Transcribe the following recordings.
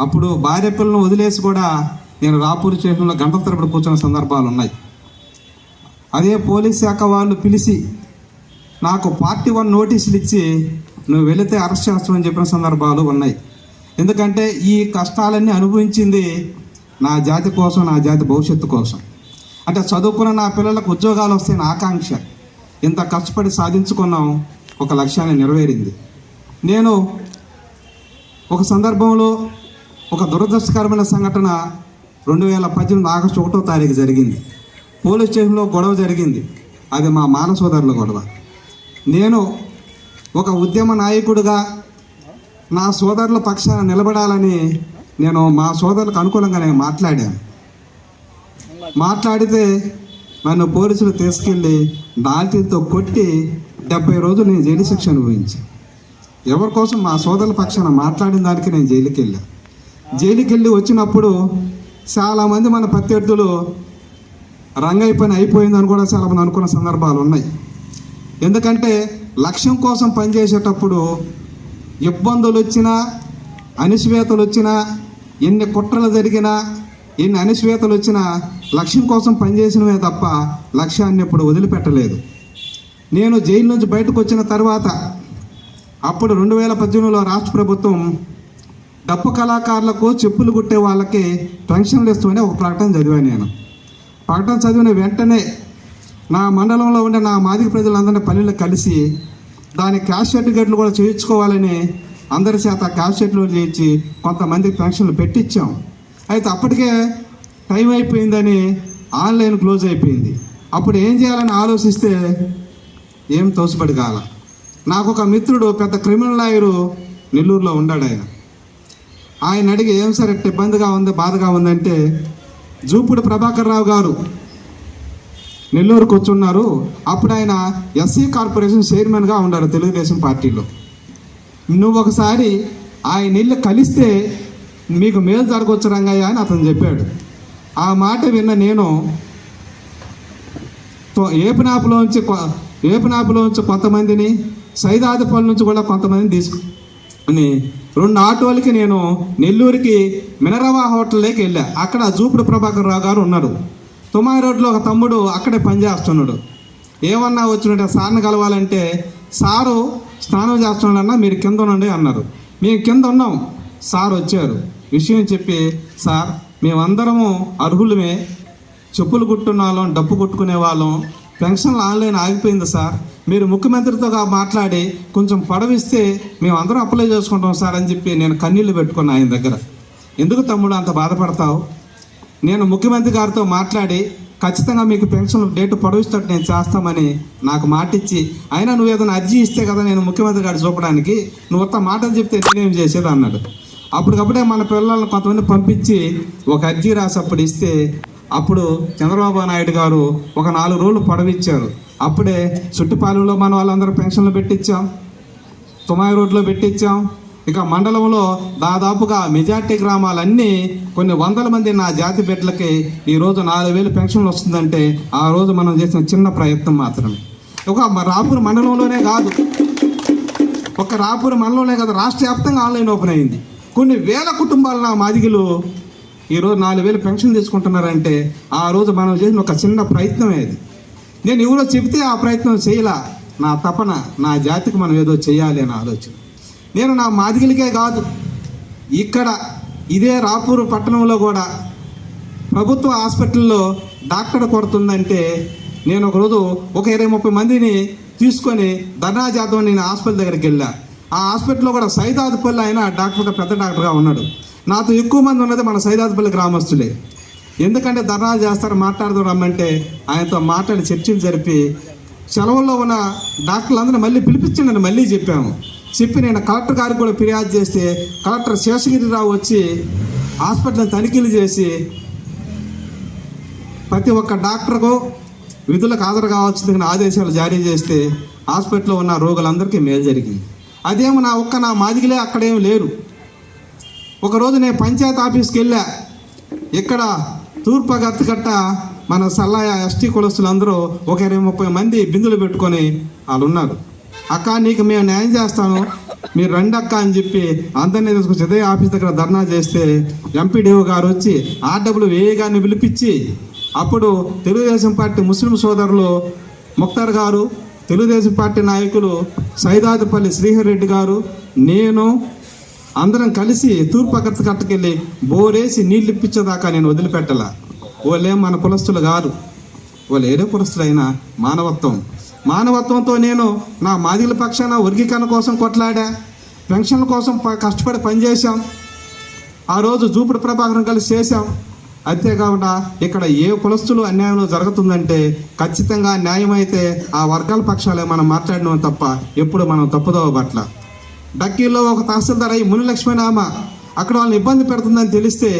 అప్పుడు భార్య పిల్లలను వదిలేసి కూడా నేను రాపూర్ స్టేషన్లో గంటల తరబడి కూర్చున్న సందర్భాలు ఉన్నాయి. అదే పోలీస్ శాఖ వాళ్ళు పిలిచి నాకు పార్టీ వన్ నోటీసులు ఇచ్చి నువ్వు వెళితే అరెస్ట్ చేస్తామని చెప్పిన సందర్భాలు ఉన్నాయి. ఎందుకంటే ఈ కష్టాలన్నీ అనుభవించింది నా జాతి కోసం నా జాతి భవిష్యత్తు కోసం. అంటే చదువుకున్న నా పిల్లలకు ఉద్యోగాలు వస్తాయని ఆకాంక్ష. ఇంత కష్టపడి సాధించుకున్నాం ఒక లక్ష్యాన్ని నెరవేరింది. నేను ఒక సందర్భంలో ఒక దురదృష్టకరమైన సంఘటన రెండు వేల పద్దెనిమిది ఆగస్టు ఒకటో తారీఖు జరిగింది. పోలీస్ స్టేషన్లో గొడవ జరిగింది. అది మా మాన సోదరుల గొడవ. నేను ఒక ఉద్యమ నాయకుడిగా నా సోదరుల పక్షాన నిలబడాలని నేను మా సోదరులకు అనుకూలంగా నేను మాట్లాడాను. మాట్లాడితే నన్ను పోలీసులు తీసుకెళ్ళి నాటితో కొట్టి డెబ్బై రోజులు నేను జైలు శిక్ష అనుభవించాను ఎవరి కోసం మా సోదరుల పక్షాన మాట్లాడిన దానికి నేను జైలుకి వెళ్ళాను జైలుకి వెళ్ళి వచ్చినప్పుడు చాలామంది మన ప్రత్యర్థులు రంగయ్య పని అయిపోయిందని కూడా చాలామంది అనుకున్న సందర్భాలు ఉన్నాయి. ఎందుకంటే లక్ష్యం కోసం పనిచేసేటప్పుడు ఇబ్బందులు వచ్చినా అనిశ్వేతలు వచ్చినా ఎన్ని కుట్రలు జరిగినా ఎన్ని అనిశ్వేతలు వచ్చినా లక్ష్యం కోసం పనిచేసినవే తప్ప లక్ష్యాన్ని ఎప్పుడు వదిలిపెట్టలేదు. నేను జైలు నుంచి బయటకు వచ్చిన తర్వాత అప్పుడు రెండు వేల పద్దెనిమిదిలో రాష్ట్ర ప్రభుత్వం డప్పు కళాకారులకు చెప్పులు కుట్టే వాళ్ళకి పెన్షన్లు ఇస్తామని ఒక ప్రకటన చదివాను నేను. ప్రకటన చదివిన వెంటనే నా మండలంలో ఉండే నా మాదిక ప్రజలందరినీ పల్లెల్లో కలిసి దాని క్యాష్ సర్టిఫికెట్లు కూడా చేయించుకోవాలని అందరి చేత క్యాష్ సర్టిఫికేట్లు చేయించి కొంతమందికి పెన్షన్లు పెట్టించాం. అయితే అప్పటికే టైం అయిపోయిందని ఆన్లైన్ క్లోజ్ అయిపోయింది. అప్పుడు ఏం చేయాలని ఆలోచిస్తే ఏం తోసిపడి కాల. నాకు ఒక మిత్రుడు పెద్ద క్రిమినల్ లాయరు నెల్లూరులో ఉన్నాడు ఆయన. ఆయన అడిగి ఏం సార్ ఇట్ట ఇబ్బందిగా ఉంది బాధగా ఉందంటే జూపుడు ప్రభాకర్ రావు గారు నెల్లూరుకు వచ్చున్నారు అప్పుడు ఆయన ఎస్సీ కార్పొరేషన్ చైర్మన్గా ఉన్నారు తెలుగుదేశం పార్టీలో. నువ్వు ఒకసారి ఆయన ఇల్లు కలిస్తే మీకు మేలు జరగవచ్చు రంగయ్య అని అతను చెప్పాడు. ఆ మాట విన్న నేను తో- ఏపునాపులోంచి కొ- కొంతమందిని సైదాదిపల్లి నుంచి కూడా కొంతమందిని తీసుకు రెండు ఆటోలకి నేను నెల్లూరుకి మినరవా హోటల్లోకి వెళ్ళా. అక్కడ జూపుడు ప్రభాకర్ రావు గారు ఉన్నారు. తుమాయి రోడ్లో ఒక తమ్ముడు అక్కడే పనిచేస్తున్నాడు ఏమన్నా వచ్చినట్టే సార్ని కలవాలంటే సారు స్నానం చేస్తున్నాడన్నా మీరు కింద ఉండండి అన్నారు. మేము కింద ఉన్నాం. సార్ వచ్చారు. విషయం చెప్పి సార్ మేమందరము అర్హులమే. చెప్పులు కుట్టున్న వాళ్ళం డప్పు కొట్టుకునే వాళ్ళం. పెన్షన్లు ఆన్లైన్ ఆగిపోయింది సార్. మీరు ముఖ్యమంత్రితో మాట్లాడి కొంచెం పొడవిస్తే మేము అందరం అప్లై చేసుకుంటాం సార్ అని చెప్పి నేను కన్నీళ్ళు పెట్టుకున్నా ఆయన దగ్గర. ఎందుకు తమ్ముడు అంత బాధపడతావు? నేను ముఖ్యమంత్రి గారితో మాట్లాడి ఖచ్చితంగా మీకు పెన్షన్ డేట్ పొడవిస్తట్టు నేను చేస్తామని నాకు మాట ఇచ్చి అయినా నువ్వు ఏదైనా అర్జీ ఇస్తే కదా నేను ముఖ్యమంత్రి గారు చూపడానికి నువ్వు ఒక్క మాటలు చెప్తే నేనేం చేసేది అన్నాడు. అప్పటికప్పుడే మన పిల్లల్ని కొంతమంది పంపించి ఒక అర్జీ రాసి అప్పుడు ఇస్తే అప్పుడు చంద్రబాబు నాయుడు గారు ఒక నాలుగు రోజులు పొడవిచ్చారు. అప్పుడే చుట్టుపాలెంలో మన వాళ్ళందరూ పెన్షన్లు పెట్టించాం తుమాయి రోడ్లో పెట్టించాం ఇక మండలంలో దాదాపుగా మెజార్టీ గ్రామాలన్నీ కొన్ని వందల మంది నా జాతి బిడ్డలకి ఈరోజు నాలుగు వేలు పెన్షన్లు వస్తుందంటే ఆ రోజు మనం చేసిన చిన్న ప్రయత్నం మాత్రమే. ఒక రాపూర్ మండలంలోనే కాదు. ఒక రాపూర్ మండలంలోనే కాదు. రాష్ట్ర వ్యాప్తంగా ఆన్లైన్ ఓపెన్ అయింది. కొన్ని వేల కుటుంబాలు నా మాదిగలు ఈరోజు నాలుగు వేలు పెన్షన్ తీసుకుంటున్నారంటే ఆ రోజు మనం చేసిన ఒక చిన్న ప్రయత్నమే అది నేను ఎవరో చెబితే ఆ ప్రయత్నం చేయలా. నా తపన నా జాతికి మనం ఏదో చేయాలి అనే ఆలోచన. నేను నా మాదిగలికే కాదు. ఇక్కడ ఇదే రాపూరు పట్టణంలో కూడా ప్రభుత్వ హాస్పిటల్లో డాక్టర్ కొడుతుందంటే నేను ఒకరోజు ఒక ఇరవై ముప్పై మందిని తీసుకొని ధర్నా జాతం నేను హాస్పిటల్ దగ్గరికి వెళ్ళా. ఆ హాస్పిటల్లో కూడా సైదాదుపల్లి ఆయన డాక్టర్ పెద్ద డాక్టర్గా ఉన్నాడు. నాతో ఎక్కువ మంది ఉన్నది మన సైదాజ్పల్లి గ్రామస్తులే. ఎందుకంటే ధర్నా చేస్తారు మాట్లాడదాం రమ్మంటే ఆయనతో మాట్లాడి చర్చలు జరిపి సెలవుల్లో ఉన్న డాక్టర్లందరూ మళ్ళీ పిలిపించండి మళ్ళీ చెప్పాము. చెప్పి నేను కలెక్టర్ గారికి కూడా ఫిర్యాదు చేస్తే కలెక్టర్ శేషగిరిరావు వచ్చి హాస్పిటల్ తనిఖీలు చేసి ప్రతి ఒక్క డాక్టర్కు విధులకు హాజరు కావాల్సిందిగా ఆదేశాలు జారీ చేస్తే హాస్పిటల్లో ఉన్న రోగులందరికీ మేలు జరిగింది. అదేమో నా ఒక్క నా మాదిగిలే అక్కడేం లేరు. ఒకరోజు నేను పంచాయత్ ఆఫీస్కి వెళ్ళా. ఇక్కడ తూర్పు గత్తకట్ట మన సల్లాయ ఎస్టీ కులస్తులు అందరూ ఒక ఇరవై ముప్పై మంది బిందులు పెట్టుకొని వాళ్ళు ఉన్నారు అక్క నీకు మేము న్యాయం చేస్తాను. మీరు రండి అక్క అని చెప్పి అందరినీ తీసుకొచ్చి అదే ఆఫీస్ దగ్గర ధర్నా చేస్తే ఎంపీడీఓ గారు వచ్చి ఆర్డబ్ల్యూఏ గారిని పిలిపించి అప్పుడు తెలుగుదేశం పార్టీ ముస్లిం సోదరులు ముక్తార్ గారు తెలుగుదేశం పార్టీ నాయకులు సైదాదిపల్లి శ్రీహర్ రెడ్డి గారు నేను అందరం కలిసి తూర్పు అగర్త కట్టకెళ్ళి బోరేసి నీళ్ళు ఇప్పించేదాకా నేను వదిలిపెట్టలా. వాళ్ళేం మన కులస్తులు కాదు. వాళ్ళు ఏదో కులస్తులైనా మానవత్వం. మానవత్వంతో నేను నా మాదిల పక్షాన వర్గీకరణ కోసం కొట్లాడా? పెన్షన్ల కోసం ప- కష్టపడి పనిచేశాం. ఆ రోజు జూపుడు ప్రభాకరం కలిసి చేశాం. అంతేకాకుండా ఇక్కడ ఏ కులస్తులు అన్యాయంలో జరుగుతుందంటే ఖచ్చితంగా న్యాయమైతే ఆ వర్గాల పక్షాలే మనం మాట్లాడినాం తప్ప ఎప్పుడు మనం తప్పుదోవ పట్ల డక్కీలో ఒక తహసీల్దార్ అయ్యి మునిలక్ష్మీనామ అక్కడ వాళ్ళని ఇబ్బంది పెడుతుందని తెలిస్తే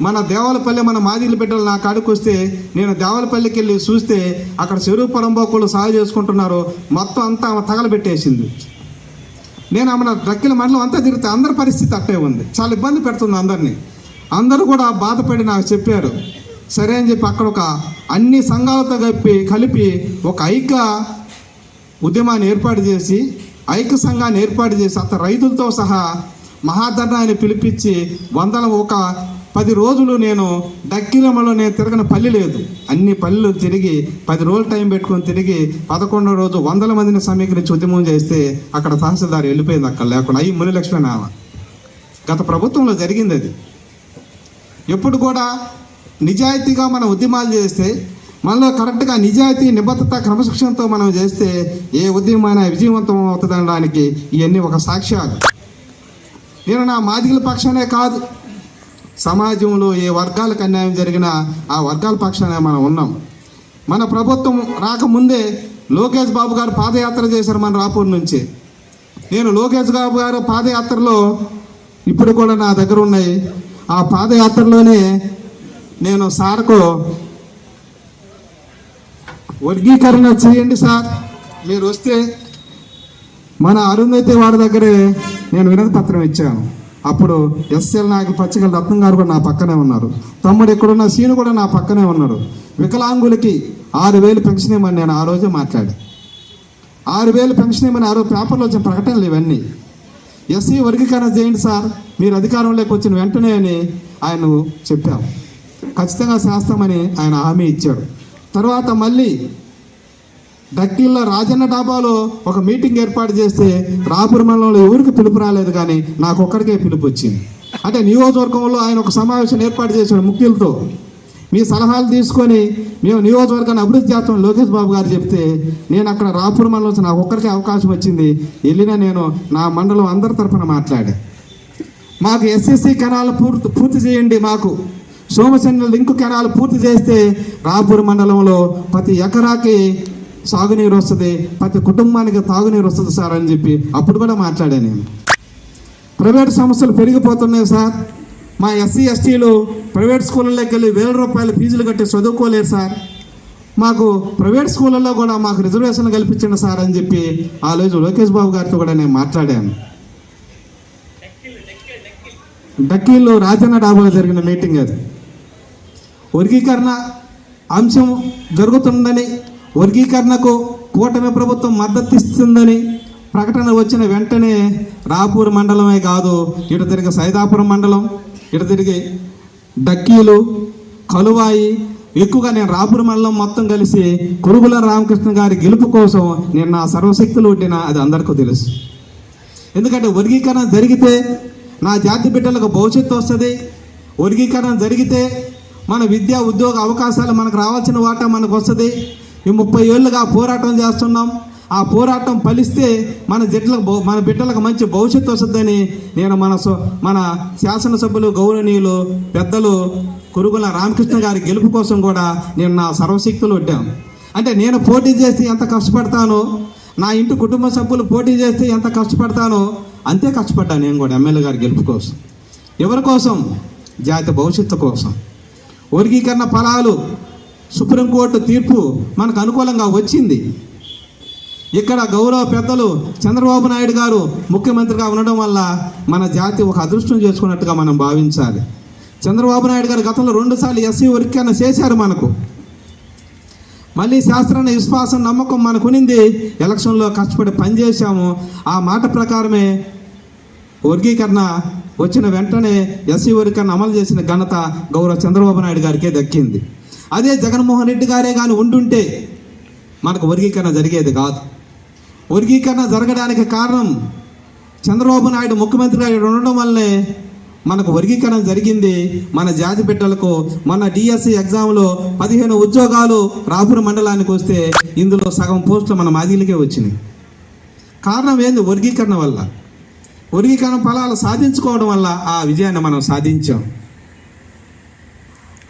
మన దేవాలపల్లి మన మాదిలి బిడ్డలు నా కాడికి వస్తే నేను దేవాలపల్లికి వెళ్ళి చూస్తే అక్కడ చెరువు పొలంబోకులు సాగు చేసుకుంటున్నారు. మొత్తం అంతా ఆమె తగలబెట్టేసింది. నేను ఆమె డక్కిల మండలం అంతా తిరిగితే అందరి పరిస్థితి అట్టే ఉంది. చాలా ఇబ్బంది పెడుతుంది అందరినీ. అందరూ కూడా బాధపడి నాకు చెప్పారు. సరే అని చెప్పి అక్కడ ఒక అన్ని సంఘాలతో కలిపి కలిపి ఒక ఐక్య ఉద్యమాన్ని ఏర్పాటు చేసి ఐక్య సంఘాన్ని ఏర్పాటు చేసి అతను రైతులతో సహా మహాధర్నాన్ని పిలిపించి వందల ఒక పది రోజులు నేను డక్కిలమ్మలో నేను తిరగని పల్లి లేదు. అన్ని పల్లెలు తిరిగి పది రోజులు టైం పెట్టుకొని తిరిగి పదకొండో రోజు వందల మందిని సమీకరించి ఉద్యమం చేస్తే అక్కడ తహసీల్దార్ వెళ్ళిపోయింది అక్కడ లేకుండా. అయ్యి మునిలక్ష్మి నామ గత ప్రభుత్వంలో జరిగింది అది. ఎప్పుడు కూడా నిజాయితీగా మన ఉద్యమాలు చేస్తే మనలో కరెక్ట్గా నిజాయితీ నిబద్ధత క్రమశిక్షణతో మనం చేస్తే ఏ ఉద్యమైనా విజయవంతం అవుతుందనడానికి ఇవన్నీ ఒక సాక్ష్యాలు. నేను నా మాదిగల పక్షానే కాదు. సమాజంలో ఏ వర్గాలకు అన్యాయం జరిగినా ఆ వర్గాల పక్షానే మనం ఉన్నాం. మన ప్రభుత్వం రాకముందే లోకేష్ బాబు గారు పాదయాత్ర చేశారు మన రాపూర్ నుంచి. నేను లోకేష్ బాబు గారు పాదయాత్రలో ఇప్పుడు కూడా నా దగ్గర ఉన్నాయి. ఆ పాదయాత్రలోనే నేను సార్కు వర్గీకరణ చేయండి సార్. మీరు వస్తే మన అరుణైతే వాడి దగ్గరే నేను వినతి పత్రం ఇచ్చాను. అప్పుడు ఎస్ఎల్ నాకు పచ్చగల రత్నం గారు కూడా నా పక్కనే ఉన్నారు. తమ్ముడు ఇక్కడున్న సీను కూడా నా పక్కనే ఉన్నాడు. వికలాంగులకి ఆరు వేలు పెన్షన్ ఇవ్వమని నేను ఆ రోజే మాట్లాడా ఆరు వేలు పెన్షన్ ఇవ్వమని ఆ రోజు పేపర్లో వచ్చిన ప్రకటనలు ఇవన్నీ. ఎస్సీ వర్గీకరణ చేయండి సార్. మీరు అధికారంలోకి వచ్చిన వెంటనే అని ఆయన చెప్పాం ఖచ్చితంగా చేస్తామని ఆయన హామీ ఇచ్చాడు. తర్వాత మళ్ళీ డక్కిల్లో రాజన్న డాబాలో ఒక మీటింగ్ ఏర్పాటు చేస్తే రాపురి మండలంలో ఎవరికి పిలుపు రాలేదు కానీ నాకు ఒక్కడికే పిలుపు వచ్చింది. అంటే నియోజకవర్గంలో ఆయన ఒక సమావేశం ఏర్పాటు చేశాడు ముఖ్యులతో. మీ సలహాలు తీసుకొని మేము నియోజకవర్గాన్ని అభివృద్ధి చేస్తాం లోకేష్ బాబు గారు చెప్తే నేను అక్కడ రాపురి మండలం నాకు ఒక్కరికే అవకాశం వచ్చింది. వెళ్ళినా నేను నా మండలం అందరి తరఫున మాట్లాడా. మాకు ఎస్ఎస్సి కణాలు పూర్తి పూర్తి చేయండి మాకు. సోమశన్న లింక్ కెనాల్ పూర్తి చేస్తే రాపూర్ మండలంలో ప్రతి ఎకరాకి సాగునీరు వస్తుంది ప్రతి కుటుంబానికి తాగునీరు వస్తుంది సార్ అని చెప్పి అప్పుడు కూడా మాట్లాడా నేను. ప్రైవేట్ సంస్థలు పెరిగిపోతున్నాయి సార్. మా ఎస్సీ ఎస్టీలు ప్రైవేట్ స్కూళ్ళలోకి వెళ్ళి వేల రూపాయలు ఫీజులు కట్టి చదువుకోలేరు సార్. మాకు ప్రైవేట్ స్కూళ్ళల్లో కూడా మాకు రిజర్వేషన్ కల్పించండి సార్ అని చెప్పి ఆ రోజు లోకేష్ బాబు గారితో కూడా నేను మాట్లాడాను. డక్కీల్లో రాజన్న డాబాలో జరిగిన మీటింగ్ అది. వర్గీకరణ అంశం జరుగుతుందని వర్గీకరణకు కూటమి ప్రభుత్వం మద్దతు ఇస్తుందని ప్రకటన వచ్చిన వెంటనే రాపూర్ మండలమే కాదు ఇటు తిరిగి సైదాపురం మండలం ఇటు తిరిగి డక్కీలు కలువాయి ఎక్కువగా నేను రాపూర్ మండలం మొత్తం కలిసి కురుగుల రామకృష్ణ గారి గెలుపు కోసం నేను నా సర్వశక్తులు ఉండినా అది అందరికీ తెలుసు. ఎందుకంటే వర్గీకరణ జరిగితే నా జాతి బిడ్డలకు భవిష్యత్తు వస్తుంది వర్గీకరణ జరిగితే మన విద్యా ఉద్యోగ అవకాశాలు మనకు రావాల్సిన వాటా మనకు వస్తుంది. ఈ ముప్పై ఏళ్ళుగా పోరాటం చేస్తున్నాం. ఆ పోరాటం ఫలిస్తే మన జట్లకు మన బిడ్డలకు మంచి భవిష్యత్తు వస్తుందని నేను మన సో- మన శాసనసభ్యులు గౌరవనీయులు పెద్దలు కురుగుల రామకృష్ణ గారి గెలుపు కోసం కూడా నేను నా సర్వశక్తులు వడ్డాను అంటే నేను పోటీ చేస్తే ఎంత కష్టపడతానో నా ఇంటి కుటుంబ సభ్యులు పోటీ చేస్తే ఎంత కష్టపడతానో అంతే కష్టపడ్డాను నేను కూడా ఎమ్మెల్యే గారి గెలుపు కోసం. ఎవరి కోసం? జాతి భవిష్యత్తు కోసం. వర్గీకరణ ఫలాలు సుప్రీంకోర్టు తీర్పు మనకు అనుకూలంగా వచ్చింది. ఇక్కడ గౌరవ పెద్దలు చంద్రబాబు నాయుడు గారు ముఖ్యమంత్రిగా ఉండడం వల్ల మన జాతి ఒక అదృష్టం చేసుకున్నట్టుగా మనం భావించాలి. చంద్రబాబు నాయుడు గారు గతంలో రెండుసార్లు ఎస్సీ వర్గీకరణ చేశారు మనకు. మళ్ళీ శాస్త్రాన్ని విశ్వాసం నమ్మకం మనకు ఎలక్షన్లో కష్టపడి పనిచేశాము. ఆ మాట ప్రకారమే వర్గీకరణ వచ్చిన వెంటనే ఎస్సీ వర్గీకరణ అమలు చేసిన ఘనత గౌరవ చంద్రబాబు నాయుడు గారికే దక్కింది. అదే జగన్మోహన్ రెడ్డి గారే కానీ ఉండుంటే మనకు వర్గీకరణ జరిగేది కాదు. వర్గీకరణ జరగడానికి కారణం చంద్రబాబు నాయుడు ముఖ్యమంత్రిగా ఉండడం వల్లనే మనకు వర్గీకరణ జరిగింది. మన జాతి బిడ్డలకు మన డిఎస్సి ఎగ్జామ్లో పదిహేను ఉద్యోగాలు రాపుర మండలానికి వస్తే ఇందులో సగం పోస్టులు మన మాదిలకే వచ్చినాయి. కారణం ఏంది? వర్గీకరణ వల్ల. వర్గీకరణ ఫలాలు సాధించుకోవడం వల్ల ఆ విజయాన్ని మనం సాధించాం.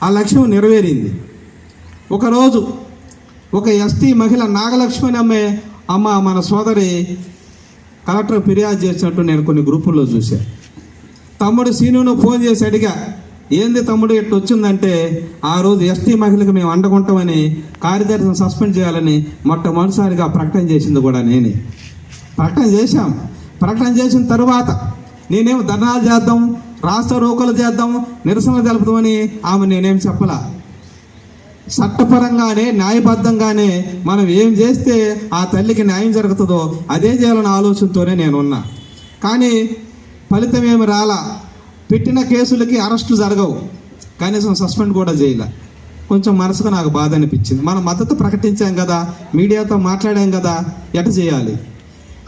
ఆ లక్ష్యం నెరవేరింది. ఒకరోజు ఒక ఎస్టీ మహిళ నాగలక్ష్మి అమ్మే అమ్మ మన సోదరి కలెక్టర్ ఫిర్యాదు చేసినట్టు నేను కొన్ని గ్రూపుల్లో చూశాను తమ్ముడు సీనును ఫోన్ చేసి అడిగా ఏంది తమ్ముడు ఎట్టు వచ్చిందంటే ఆ రోజు ఎస్టీ మహిళకు మేము అండకుంటామని కార్యదర్శిని సస్పెండ్ చేయాలని మొట్టమొదటిసారిగా ప్రకటన చేసింది కూడా నేనే. ప్రకటన చేశాం. ప్రకటన చేసిన తరువాత నేనేం ధర్నాలు చేద్దాం రాష్ట్ర రోకలు చేద్దాం నిరసనలు తెలుపుదామని ఆమె నేనేం చెప్పలా. చట్టపరంగానే న్యాయబద్ధంగానే మనం ఏం చేస్తే ఆ తల్లికి న్యాయం జరుగుతుందో అదే చేయాలన్న ఆలోచనతోనే నేనున్నా. కానీ ఫలితం ఏమి రాలా. పెట్టిన కేసులకి అరెస్టులు జరగవు. కనీసం సస్పెండ్ కూడా చేయలే. కొంచెం మనసుకు నాకు బాధ అనిపించింది. మనం మద్దతు ప్రకటించాం కదా మీడియాతో మాట్లాడాం కదా ఎట చేయాలి?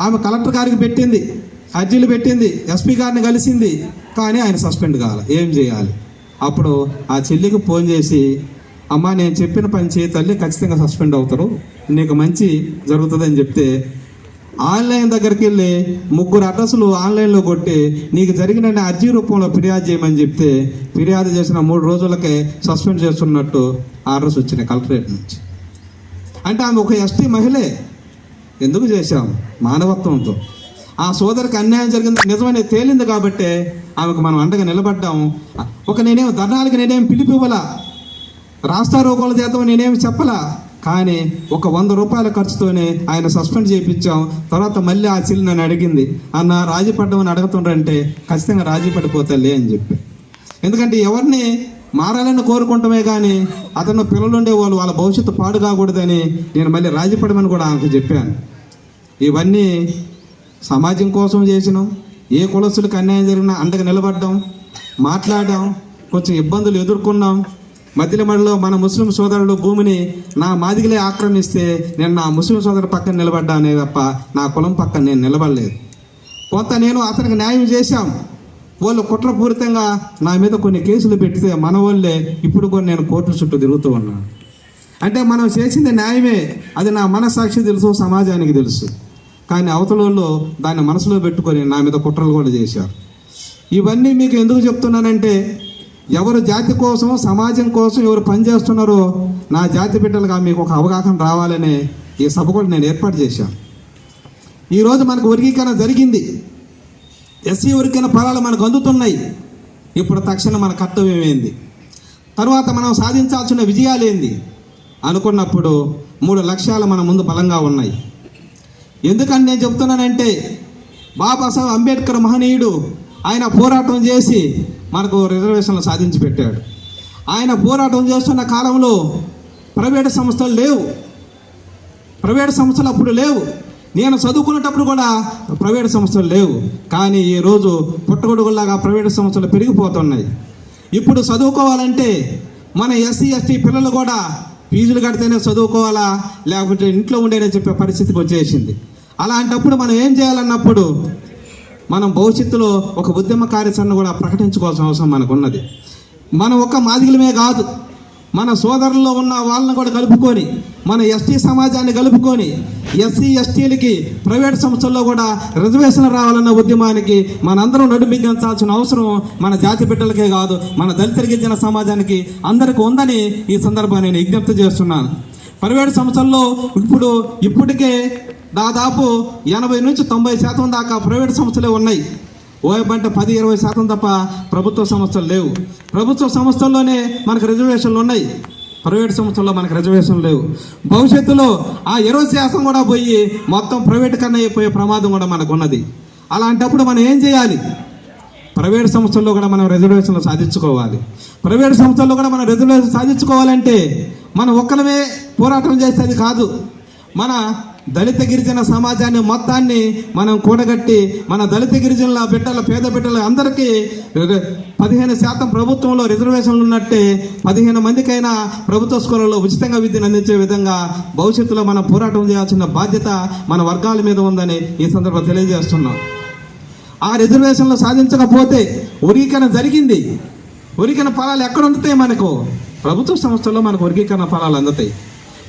ఆమె కలెక్టర్ గారికి పెట్టింది అర్జీలు పెట్టింది ఎస్పీ గారిని కలిసింది కానీ ఆయన సస్పెండ్ కావాలి ఏం చేయాలి? అప్పుడు ఆ చెల్లికి ఫోన్ చేసి అమ్మా నేను చెప్పిన పని చేయి తల్లి ఖచ్చితంగా సస్పెండ్ అవుతారు నీకు మంచి జరుగుతుందని చెప్తే ఆన్లైన్ దగ్గరికి వెళ్ళి ముగ్గురు అడ్రస్లు ఆన్లైన్లో కొట్టి నీకు జరిగిన అర్జీ రూపంలో ఫిర్యాదు చేయమని చెప్తే ఫిర్యాదు చేసిన మూడు రోజులకే సస్పెండ్ చేస్తున్నట్టు ఆర్డర్స్ వచ్చినాయి కలెక్టరేట్ నుంచి. అంటే ఆమె ఒక ఎస్టీ మహిళే. ఎందుకు చేశాం? మానవత్వంతో. ఆ సోదరికి అన్యాయం జరిగింది నిజమని తేలింది కాబట్టే ఆమెకు మనం అండగా నిలబడ్డాము. ఒక నేనేం ధర్నాలకు నేనేం పిలిపివ్వలా రాష్ట్ర రోగాలు చేద్దామని నేనేం చెప్పలా? కానీ ఒక వంద రూపాయల ఖర్చుతోనే ఆయన సస్పెండ్ చేయించాం. తర్వాత మళ్ళీ ఆ చెల్లి నన్ను అడిగింది అన్న రాజీ పడ్డమని అడుగుతుండ్రంటే ఖచ్చితంగా రాజీ పడిపోతా అని చెప్పి. ఎందుకంటే ఎవరిని మారాలని కోరుకుంటమే కానీ అతను పిల్లలు ఉండేవాళ్ళు వాళ్ళ భవిష్యత్తు పాడు కాకూడదని నేను మళ్ళీ రాజీపడమని కూడా ఆమెకు చెప్పాను. ఇవన్నీ సమాజం కోసం చేసినాం. ఏ కులస్తులకు అన్యాయం జరిగినా అండగా నిలబడ్డాం. మాట్లాడాం. కొంచెం ఇబ్బందులు ఎదుర్కొన్నాం. మధ్యలో మడిలో మన ముస్లిం సోదరుడు భూమిని నా మాదిగలే ఆక్రమిస్తే నేను నా ముస్లిం సోదరు పక్కన నిలబడ్డానే తప్ప నా కులం పక్కన నేను నిలబడలేదు. కొంత నేను అతనికి న్యాయం చేశాం. వాళ్ళు కుట్రపూరితంగా నా మీద కొన్ని కేసులు పెడితే మన వాళ్ళే ఇప్పుడు కూడా నేను కోర్టు చుట్టూ తిరుగుతూ ఉన్నాను. అంటే మనం చేసింది న్యాయమే. అది నా మనస్సాక్షి తెలుసు సమాజానికి తెలుసు. కానీ అవతల వాళ్ళు దాన్ని మనసులో పెట్టుకొని నా మీద కుట్రలు కూడా చేశారు. ఇవన్నీ మీకు ఎందుకు చెప్తున్నానంటే ఎవరు జాతి కోసం సమాజం కోసం ఎవరు పనిచేస్తున్నారో నా జాతి బిడ్డలుగా మీకు ఒక అవగాహన రావాలనే ఈ సభ కూడా నేను ఏర్పాటు చేశాను. ఈరోజు మనకు వర్గీకరణ జరిగింది. ఎస్సీ వర్గీకరణ ఫలాలు మనకు అందుతున్నాయి. ఇప్పుడు తక్షణం మన కర్తవ్యం ఏంది? తర్వాత మనం సాధించాల్సిన విజయాలు ఏంది? అనుకున్నప్పుడు మూడు లక్ష్యాలు మన ముందు బలంగా ఉన్నాయి. ఎందుకని నేను చెప్తున్నానంటే బాబాసాహెబ్ అంబేద్కర్ మహనీయుడు ఆయన పోరాటం చేసి మనకు రిజర్వేషన్లు సాధించి పెట్టాడు. ఆయన పోరాటం చేస్తున్న కాలంలో ప్రైవేట్ సంస్థలు లేవు. ప్రైవేటు సంస్థలు అప్పుడు లేవు. నేను చదువుకునేటప్పుడు కూడా ప్రైవేట్ సంస్థలు లేవు. కానీ ఈరోజు పుట్టగొడుగులాగా ప్రైవేట్ సంస్థలు పెరిగిపోతున్నాయి. ఇప్పుడు చదువుకోవాలంటే మన ఎస్సీ ఎస్టీ పిల్లలు కూడా ఫీజులు కడితేనే చదువుకోవాలా? లేకపోతే ఇంట్లో ఉండేనే చెప్పే పరిస్థితికి వచ్చేసింది. అలాంటప్పుడు మనం ఏం చేయాలన్నప్పుడు మనం భవిష్యత్తులో ఒక ఉద్యమ కార్యాచరణ కూడా ప్రకటించుకోవాల్సిన అవసరం మనకున్నది. మనం ఒక్క మాదిగలమే కాదు. మన సోదరుల్లో ఉన్న వాళ్ళని కూడా కలుపుకొని మన ఎస్టీ సమాజాన్ని కలుపుకొని ఎస్సీ ఎస్టీలకి ప్రైవేట్ సంస్థల్లో కూడా రిజర్వేషన్ రావాలన్న ఉద్యమానికి మనందరం నడుమించాల్సిన అవసరం మన జాతి బిడ్డలకే కాదు మన దళిత గిరిజన సమాజానికి అందరికీ ఉందని ఈ సందర్భాన్ని నేను విజ్ఞప్తి చేస్తున్నాను. ప్రైవేట్ సంస్థల్లో ఇప్పుడు ఇప్పటికే దాదాపు ఎనభై నుంచి తొంభై శాతం దాకా ప్రైవేట్ సంస్థలే ఉన్నాయి. ఓయబంట పది ఇరవై శాతం తప్ప ప్రభుత్వ సంస్థలు లేవు. ప్రభుత్వ సంస్థల్లోనే మనకు రిజర్వేషన్లు ఉన్నాయి. ప్రైవేట్ సంస్థల్లో మనకు రిజర్వేషన్లు లేవు. భవిష్యత్తులో ఆ ఇరవై శాతం కూడా పోయి మొత్తం ప్రైవేట్ కన్నా అయిపోయే ప్రమాదం కూడా మనకు ఉన్నది. అలాంటప్పుడు మనం ఏం చేయాలి? ప్రైవేట్ సంస్థల్లో కూడా మనం రిజర్వేషన్లు సాధించుకోవాలి. ప్రైవేట్ సంస్థల్లో కూడా మనం రిజర్వేషన్ సాధించుకోవాలంటే మనం ఒక్కలమే పోరాటం చేసేది కాదు. మన దళిత గిరిజన సమాజాన్ని మొత్తాన్ని మనం కూడగట్టి మన దళిత గిరిజనుల బిడ్డల పేద బిడ్డల అందరికీ పదిహేను శాతం ప్రభుత్వంలో రిజర్వేషన్లు ఉన్నట్టే పదిహేను మందికైనా ప్రభుత్వ స్కూళ్ళలో ఉచితంగా విద్యను అందించే విధంగా భవిష్యత్తులో మనం పోరాటం చేయాల్సిన బాధ్యత మన వర్గాల మీద ఉందని ఈ సందర్భంగా తెలియజేస్తున్నాం. ఆ రిజర్వేషన్లు సాధించకపోతే వర్గీకరణ జరిగింది. వర్గీకరణ ఫలాలు ఎక్కడ అందుతాయి మనకు? ప్రభుత్వ సంస్థల్లో మనకు వర్గీకరణ ఫలాలు అందుతాయి.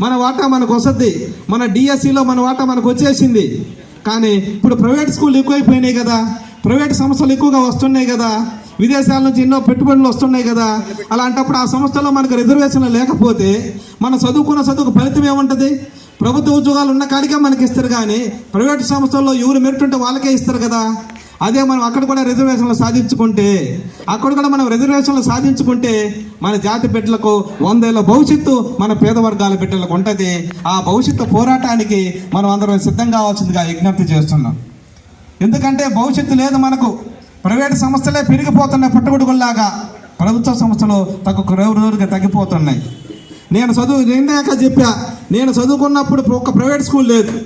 మన వాటా మనకు వస్తుంది మన డిఎస్సిలో మన వాటా మనకు వచ్చేసింది. కానీ ఇప్పుడు ప్రైవేట్ స్కూల్ ఎక్కువైపోయినాయి కదా. ప్రైవేట్ సంస్థలు ఎక్కువగా వస్తున్నాయి కదా. విదేశాల నుంచి ఎన్నో పెట్టుబడులు వస్తున్నాయి కదా. అలాంటప్పుడు ఆ సంస్థలో మనకు రిజర్వేషన్లు లేకపోతే మనం చదువుకున్న చదువుకు ఫలితం ఏముంటుంది? ప్రభుత్వ ఉద్యోగాలు ఉన్న కాడికే మనకి ఇస్తారు కానీ ప్రైవేట్ సంస్థల్లో ఎవరు మెరిట్ వాళ్ళకే ఇస్తారు కదా. అదే మనం అక్కడ కూడా రిజర్వేషన్లు సాధించుకుంటే అక్కడ కూడా మనం రిజర్వేషన్లు సాధించుకుంటే మన జాతి బిడ్డలకు వందేళ్ళ భవిష్యత్తు మన పేద వర్గాల బిడ్డలకు ఉంటుంది. ఆ భవిష్యత్తు పోరాటానికి మనం అందరం సిద్ధం కావాల్సిందిగా విజ్ఞప్తి చేస్తున్నాం. ఎందుకంటే భవిష్యత్తు లేదు మనకు. ప్రైవేట్ సంస్థలే పెరిగిపోతున్నాయి పుట్టగొడుగుల్లాగా ప్రభుత్వ సంస్థలు తగ్గు రోజుగా తగ్గిపోతున్నాయి. నేను చదువు నిందాక చెప్పా నేను చదువుకున్నప్పుడు ఒక ప్రైవేట్ స్కూల్ లేదు.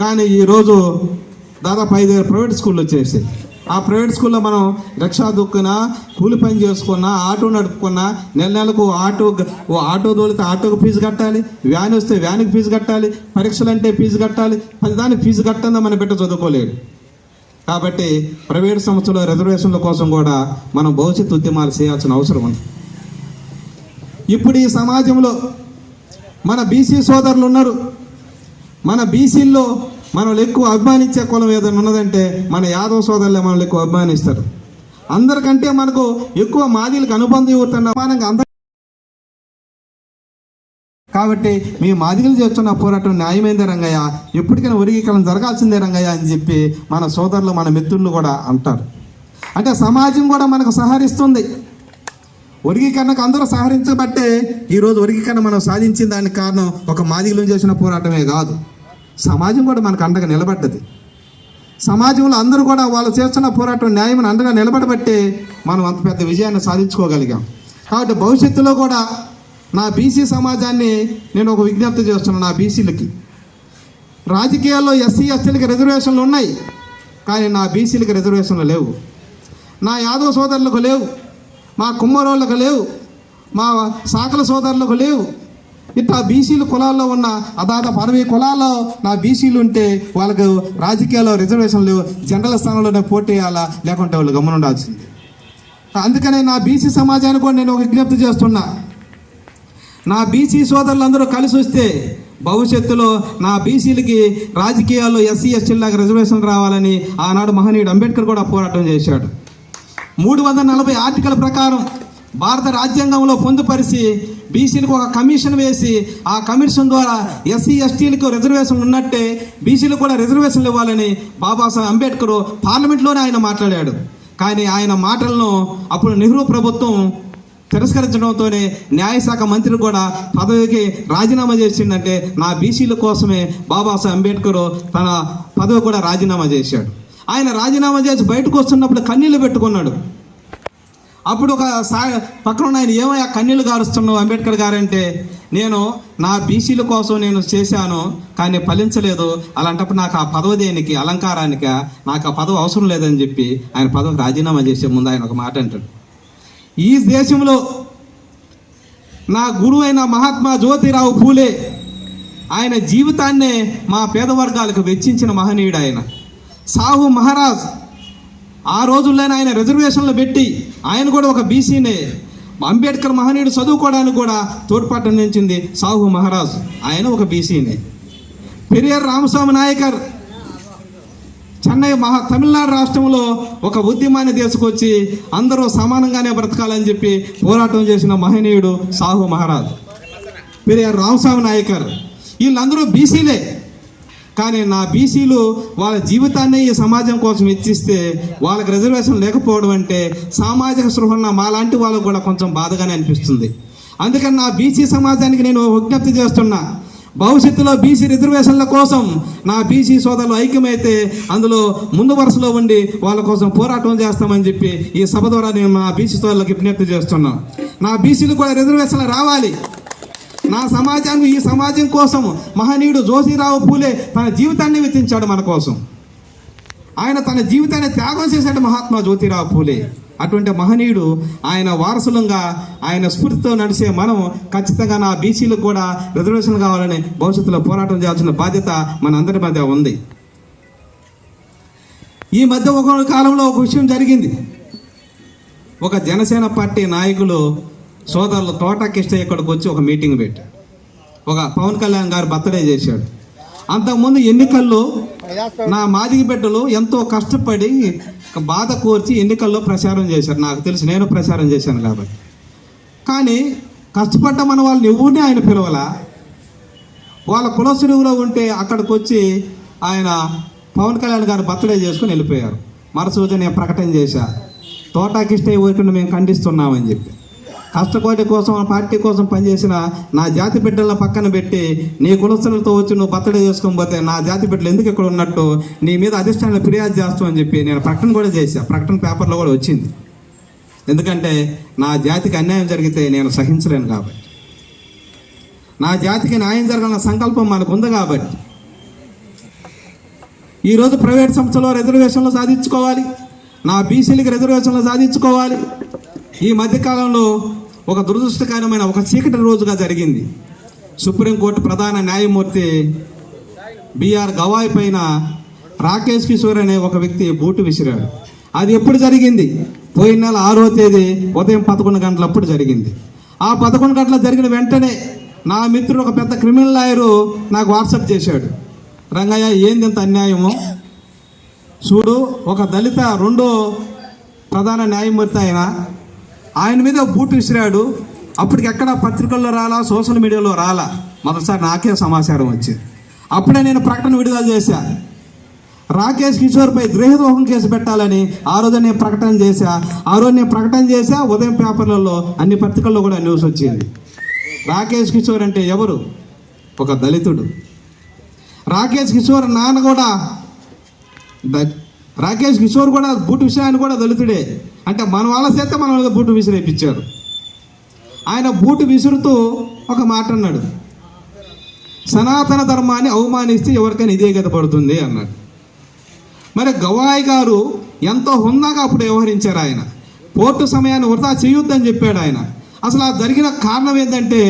కానీ ఈరోజు దాదాపు ఐదు ప్రైవేట్ స్కూళ్ళు వచ్చేసి ఆ ప్రైవేట్ స్కూల్లో మనం రిక్షా దుక్కున కూలి పని చేసుకున్నా ఆటో నడుపుకున్నా నెల నెలకు ఆటో ఓ ఆటో తోలితే ఆటోకి ఫీజు కట్టాలి వ్యాన్ వస్తే వ్యాన్కి ఫీజు కట్టాలి పరీక్షలు అంటే ఫీజు కట్టాలి పది ఫీజు కట్టందా మన బిడ్డ చదువుకోలేడు. కాబట్టి ప్రైవేట్ సంస్థల రిజర్వేషన్ల కోసం కూడా మనం భవిష్యత్ ఉద్యమాలు చేయాల్సిన అవసరం ఉంది. ఇప్పుడు ఈ సమాజంలో మన బీసీ సోదరులు ఉన్నారు. మన బీసీల్లో మనల్ని ఎక్కువ అభిమానించే కులం ఏదైనా ఉన్నదంటే మన యాదవ సోదరులే మనల్ని ఎక్కువ అభిమానిస్తారు. అందరికంటే మనకు ఎక్కువ మాదిలకు అనుబంధం ఇవ్వుతున్న సమానంగా అందరు కాబట్టి మీ మాదిగలు చేస్తున్న పోరాటం న్యాయమైందే రంగయ్య. ఎప్పటికైనా వర్గీకరణ జరగాల్సిందే రంగయ్య అని చెప్పి మన సోదరులు మన మిత్రులు కూడా అంటారు. అంటే సమాజం కూడా మనకు సహరిస్తుంది వర్గీకరణకు అందరూ సహరించబట్టే ఈరోజు వర్గీకరణ మనం సాధించిన దానికి కారణం ఒక మాదిగలు చేసిన పోరాటమే కాదు. సమాజం కూడా మనకు అండగా నిలబడ్డది. సమాజంలో అందరూ కూడా వాళ్ళు చేస్తున్న పోరాటం న్యాయం అండగా నిలబడబట్టే మనం అంత పెద్ద విజయాన్ని సాధించుకోగలిగాం. కాబట్టి భవిష్యత్తులో కూడా నా బీసీ సమాజాన్ని నేను ఒక విజ్ఞప్తి చేస్తున్నాను నా బీసీలకి రాజకీయాల్లో ఎస్సీ ఎస్టీలకి రిజర్వేషన్లు ఉన్నాయి కానీ నా బీసీలకి రిజర్వేషన్లు లేవు. నా యాదవ సోదరులకు లేవు మా కుమ్మరోళ్ళకు లేవు మా సాకల సోదరులకు లేవు ఇట్లా బీసీలు కులాల్లో ఉన్న అదాత అరవై కులాల్లో నా బీసీలు ఉంటే వాళ్ళకు రాజకీయాల్లో రిజర్వేషన్లు జనరల్ స్థానంలోనే పోటీ చేయాలా? లేకుంటే వాళ్ళు గమనుండాల్సింది అందుకనే నా బీసీ సమాజానికి కూడా నేను ఒక విజ్ఞప్తి చేస్తున్నా. నా బీసీ సోదరులందరూ కలిసి వస్తే భవిష్యత్తులో నా బీసీలకి రాజకీయాల్లో ఎస్సీ ఎస్టీలాగా రిజర్వేషన్ రావాలని ఆనాడు మహనీయుడు అంబేద్కర్ కూడా పోరాటం చేశాడు. మూడు వందల నలభై ఆర్టికల్ ప్రకారం భారత రాజ్యాంగంలో పొందుపరిచి బీసీలకు ఒక కమిషన్ వేసి ఆ కమిషన్ ద్వారా ఎస్సీ ఎస్టీలకు రిజర్వేషన్ ఉన్నట్టే బీసీలకు కూడా రిజర్వేషన్లు ఇవ్వాలని బాబాసాహెబ్ అంబేద్కర్ పార్లమెంట్లోనే ఆయన మాట్లాడాడు. కానీ ఆయన మాటలను అప్పుడు నెహ్రూ ప్రభుత్వం తిరస్కరించడంతోనే న్యాయశాఖ మంత్రి కూడా పదవికి రాజీనామా చేసిందంటే నా బీసీల కోసమే బాబాసాహెబ్ అంబేద్కర్ తన పదవి కూడా రాజీనామా చేశాడు. ఆయన రాజీనామా చేసి బయటకు వస్తున్నప్పుడు కన్నీళ్ళు పెట్టుకున్నాడు. అప్పుడు ఒక సా పక్కన ఉన్న ఆయన ఏమయ్యా కన్నీళ్ళు గారుస్తున్నావు అంబేద్కర్ గారంటే? నేను నా బీసీల కోసం నేను చేశాను కానీ ఫలించలేదు. అలాంటప్పుడు నాకు ఆ పదవి దేనికి? అలంకారానికి? నాకు ఆ పదవి అవసరం లేదని చెప్పి ఆయన పదవికి రాజీనామా చేసే ముందు ఆయన ఒక మాట అంటాడు. ఈ దేశంలో నా గురువు అయిన మహాత్మా జ్యోతిరావు పూలే ఆయన జీవితాన్నే మా పేద వర్గాలకు వెచ్చించిన మహనీయుడు ఆయన. సాహు మహారాజ్ ఆ రోజుల్లోనే ఆయన రిజర్వేషన్లు పెట్టి ఆయన కూడా ఒక బీసీనే. అంబేద్కర్ మహనీయుడు చదువుకోవడానికి కూడా తోడ్పాటు అందించింది సాహు మహారాజ్. ఆయన ఒక బీసీనే. పెరియార్ రామస్వామి నాయకర్ చెన్నై మహా తమిళనాడు రాష్ట్రంలో ఒక ఉద్యమాన్ని తీసుకొచ్చి అందరూ సమానంగానే బ్రతకాలని చెప్పి పోరాటం చేసిన మహనీయుడు సాహు మహారాజ్. పెరియార్ రామస్వామి నాయకర్. వీళ్ళందరూ బీసీలే. కానీ నా బీసీలు వాళ్ళ జీవితాన్ని ఈ సమాజం కోసం ఇచ్చిస్తే వాళ్ళకి రిజర్వేషన్ లేకపోవడం అంటే సామాజిక సృహన్న మాలాంటి వాళ్ళకు కూడా కొంచెం బాధగానే అనిపిస్తుంది. అందుకని నా బీసీ సమాజానికి నేను విజ్ఞప్తి చేస్తున్నా. భవిష్యత్తులో బీసీ రిజర్వేషన్ల కోసం నా బీసీ సోదరులు ఐక్యమైతే అందులో ముందు వరుసలో ఉండి వాళ్ళ కోసం పోరాటం చేస్తామని చెప్పి ఈ సభ ద్వారా నేను నా బీసీ సోదరులకు విజ్ఞప్తి చేస్తున్నాను నా బీసీలు కూడా రిజర్వేషన్లు రావాలి. నా సమాజాన్ని ఈ సమాజం కోసం మహనీయుడు జోషిరావు పూలే తన జీవితాన్ని వెచ్చించాడు మన కోసం. ఆయన తన జీవితాన్ని త్యాగం చేశాడు మహాత్మా జ్యోతిరావు పూలే. అటువంటి మహనీయుడు ఆయన వారసులంగా ఆయన స్ఫూర్తితో నడిచే మనం ఖచ్చితంగా నా బీసీలకు కూడా రిజర్వేషన్ కావాలని భవిష్యత్తులో పోరాటం చేయాల్సిన బాధ్యత మన అందరి మధ్య ఉంది. ఈ మధ్య ఒక కాలంలో ఒక విషయం జరిగింది. ఒక జనసేన పార్టీ నాయకులు సోదరులు తోట కిష్టయ్య ఇక్కడికి వచ్చి ఒక మీటింగ్ పెట్టాడు ఒక పవన్ కళ్యాణ్ గారు బర్త్డే చేశాడు. అంతకుముందు ఎన్నికల్లో నా మాదిగి బిడ్డలు ఎంతో కష్టపడి బాధ కోర్చి ఎన్నికల్లో ప్రచారం చేశారు. నాకు తెలిసి నేను ప్రచారం చేశాను కాబట్టి. కానీ కష్టపడ్డ మన వాళ్ళని ఎవరిని ఆయన పిలవల? వాళ్ళ కులసురువులో ఉంటే అక్కడికి వచ్చి ఆయన పవన్ కళ్యాణ్ గారు బర్త్డే చేసుకుని వెళ్ళిపోయారు. మరుసూజు నేను ప్రకటన చేశా. తోటాకిష్ట ఊరికుండా మేము ఖండిస్తున్నామని చెప్పి. కష్టకోటి కోసం ఆ పార్టీ కోసం పనిచేసిన నా జాతి బిడ్డల పక్కన పెట్టి నీ కులస్తులతో వచ్చి నువ్వు బర్త్డే చేసుకొని పోతే నా జాతి బిడ్డలు ఎందుకు ఇక్కడ ఉన్నట్టు నీ మీద అధిష్టానం ఫిర్యాదు చేస్తామని చెప్పి నేను ప్రకటన కూడా చేశా. ప్రకటన పేపర్లో కూడా వచ్చింది. ఎందుకంటే నా జాతికి అన్యాయం జరిగితే నేను సహించలేను కాబట్టి. నా జాతికి న్యాయం జరగాలన్న సంకల్పం మనకు ఉంది కాబట్టి. ఈరోజు ప్రైవేట్ సంస్థలో రిజర్వేషన్లు సాధించుకోవాలి. నా బీసీలకి రిజర్వేషన్లు సాధించుకోవాలి. ఈ మధ్యకాలంలో ఒక దురదృష్టకరమైన ఒక చీకటి రోజుగా జరిగింది. సుప్రీంకోర్టు ప్రధాన న్యాయమూర్తి బిఆర్ గవాయ్ పైన రాకేష్ కిషోర్ అనే ఒక వ్యక్తి బూటు విసిరాడు. అది ఎప్పుడు జరిగింది? పోయిన నెల ఆరో తేదీ ఉదయం పదకొండు గంటలప్పుడు జరిగింది. ఆ పదకొండు గంటల జరిగిన వెంటనే నా మిత్రుడు ఒక పెద్ద క్రిమినల్ లాయరు నాకు వాట్సాప్ చేశాడు. రంగయ్య ఏంది ఇంత అన్యాయము? చూడు ఒక దళిత రెండో ప్రధాన న్యాయమూర్తి ఆయన ఆయన మీద బూటు విసిరాడు. అప్పటికి ఎక్కడ పత్రికల్లో రాలా సోషల్ మీడియాలో రాలా. మొదటిసారి నాకే సమాచారం వచ్చింది. అప్పుడే నేను ప్రకటన విడుదల చేశా. రాకేష్ కిషోర్పై ద్రోహద్రోహం కేసు పెట్టాలని ఆ రోజు నేను ప్రకటన చేశా. ఆ రోజు నేను ప్రకటన చేశా ఉదయం పేపర్లలో అన్ని పత్రికల్లో కూడా న్యూస్ వచ్చింది. రాకేష్ కిషోర్ అంటే ఎవరు? ఒక దళితుడు. రాకేష్ కిషోర్ నాన్న కూడా రాకేష్ కిషోర్ కూడా బూటు విషయాన్ని కూడా దళితుడే. అంటే మన వాళ్ళ చేత మన వాళ్ళ బూటు విసిరేపించారు ఆయన బూటు విసురుతూ ఒక మాట అన్నాడు. సనాతన ధర్మాన్ని అవమానిస్తే ఎవరికైనా ఇదే గత పడుతుంది అన్నాడు. మరి గవాయి గారు ఎంతో హుందాగా అప్పుడు వ్యవహరించారు ఆయన. పోర్టు సమయాన్ని వృధా చేయొద్దని చెప్పాడు ఆయన. అసలు ఆ జరిగిన కారణం ఏంటంటే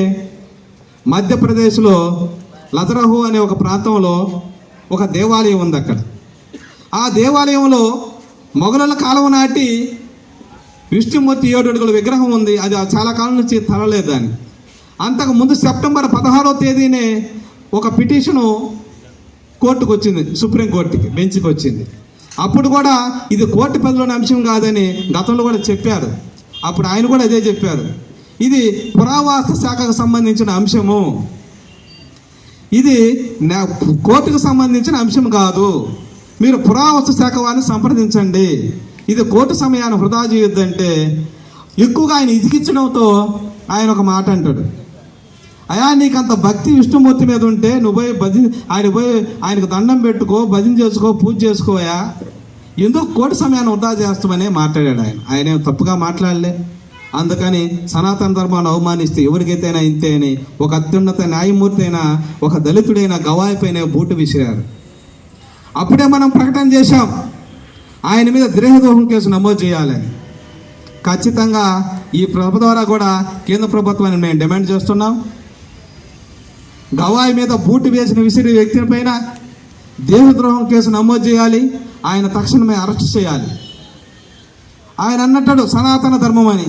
మధ్యప్రదేశ్లో లజరహు అనే ఒక ప్రాంతంలో ఒక దేవాలయం ఉంది అక్కడ. ఆ దేవాలయంలో మొఘలుల కాలం నాటి విష్ణుమూర్తి ఏడు అడుగుల విగ్రహం ఉంది. అది చాలా కాలం నుంచి తరలేదు దాన్ని. అంతకు ముందు సెప్టెంబర్ పదహారో తేదీనే ఒక పిటిషను కోర్టుకు వచ్చింది. సుప్రీంకోర్టుకి బెంచ్కి వచ్చింది. అప్పుడు కూడా ఇది కోర్టు పరిధిలోని అంశం కాదని గతంలో కూడా చెప్పారు. అప్పుడు ఆయన కూడా అదే చెప్పారు. ఇది పురావాస్తు శాఖకు సంబంధించిన అంశము. ఇది నా- కోర్టుకు సంబంధించిన అంశం కాదు. మీరు పురావస్తు శాఖ వారిని సంప్రదించండి. ఇది కోర్టు సమయాన్ని వృధా చేయొద్దంటే ఎక్కువగా ఆయన ఇదికించడంతో ఆయన ఒక మాట అంటాడు. అయా నీకు అంత భక్తి విష్ణుమూర్తి మీద ఉంటే నువ్వు పోయి భజన ఆయన పోయి ఆయనకు దండం పెట్టుకో భజన చేసుకో పూజ చేసుకోయా ఎందుకు కోటి సమయాన్ని వృధా చేస్తామనే మాట్లాడాడు ఆయన. ఆయన తప్పుగా మాట్లాడలే. అందుకని సనాతన ధర్మాన్ని అవమానిస్తే ఎవరికైతేనా ఇంతే అని ఒక అత్యున్నత న్యాయమూర్తి అయినా ఒక దళితుడైన గవాయిపైన బూటు విసిరారు. అప్పుడే మనం ప్రకటన చేశాం. ఆయన మీద ద్రోహదోహం కేసు నమోదు చేయాలని ఖచ్చితంగా ఈ ప్రభ ద్వారా కూడా కేంద్ర ప్రభుత్వాన్ని మేము డిమాండ్ చేస్తున్నాం. గవాయి మీద బూటు వేసిన విసిరి వ్యక్తిని పైన దేహద్రోహం కేసు నమోదు చేయాలి. ఆయన తక్షణమే అరెస్ట్ చేయాలి. ఆయన అన్నట్టు సనాతన ధర్మం అని.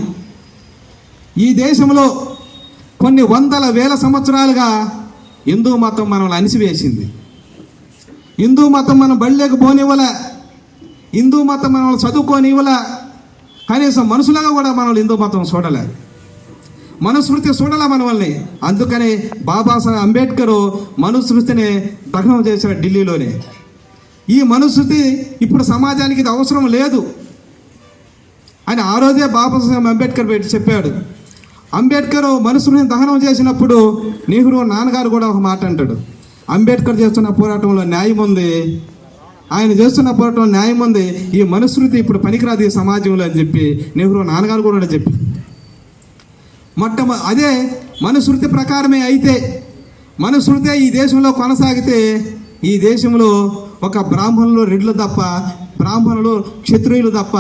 ఈ దేశంలో కొన్ని వందల వేల సంవత్సరాలుగా హిందూ మతం మనల్ని అణిసివేసింది హిందూ మతం మనం బడిలేక పోనివ్వలే. హిందూ మతం మనం చదువుకోనివ్వలే. కనీసం మనుషులుగా కూడా మనం హిందూ మతం చూడలే. మనుస్మృతి చూడాల మన వాళ్ళని అందుకని బాబాసాహెబ్ అంబేద్కర్ మనుస్మృతిని దహనం చేశాడు ఢిల్లీలోనే. ఈ మనుస్మృతి ఇప్పుడు సమాజానికి ఇది అవసరం లేదు అని ఆ రోజే బాబాసాహెబ్ అంబేద్కర్ పెట్టి చెప్పాడు. అంబేద్కర్ మనుస్మృతిని దహనం చేసినప్పుడు నెహ్రూ నాన్నగారు కూడా ఒక మాట అంటాడు. అంబేద్కర్ చేస్తున్న పోరాటంలో న్యాయం ఉంది. ఆయన చేస్తున్న పోరాటంలో న్యాయం ఉంది. ఈ మనుస్మృతి ఇప్పుడు పనికిరాదు ఈ సమాజంలో అని చెప్పి నెహ్రూ నాన్నగారు కూడా చెప్పి. మొట్టమొ అదే మనుస్మృతి ప్రకారమే అయితే మనుస్మృతే ఈ దేశంలో కొనసాగితే ఈ దేశంలో ఒక బ్రాహ్మణులు రెడ్లు తప్ప బ్రాహ్మణులు క్షత్రియులు తప్ప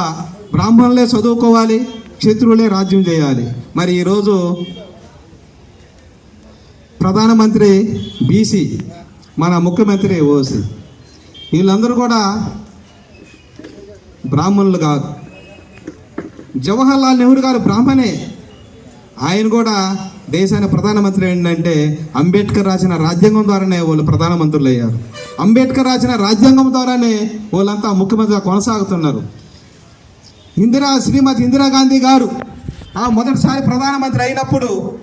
బ్రాహ్మణులే చదువుకోవాలి క్షత్రువులే రాజ్యం చేయాలి. మరి ఈరోజు ప్రధానమంత్రి బీసీ మన ముఖ్యమంత్రి ఓసీ. వీళ్ళందరూ కూడా బ్రాహ్మణులు కాదు. జవహర్లాల్ నెహ్రూ గారు బ్రాహ్మణే. ఆయన కూడా దేశాన్ని ప్రధానమంత్రి ఏంటంటే అంబేద్కర్ రాసిన రాజ్యాంగం ద్వారానే వాళ్ళు ప్రధానమంత్రులు అయ్యారు అంబేద్కర్ రాసిన రాజ్యాంగం ద్వారానే వాళ్ళంతా ముఖ్యమంత్రిగా కొనసాగుతున్నారు. ఇందిరా శ్రీమతి ఇందిరాగాంధీ గారు ఆ మొదటిసారి ప్రధానమంత్రి అయినప్పుడు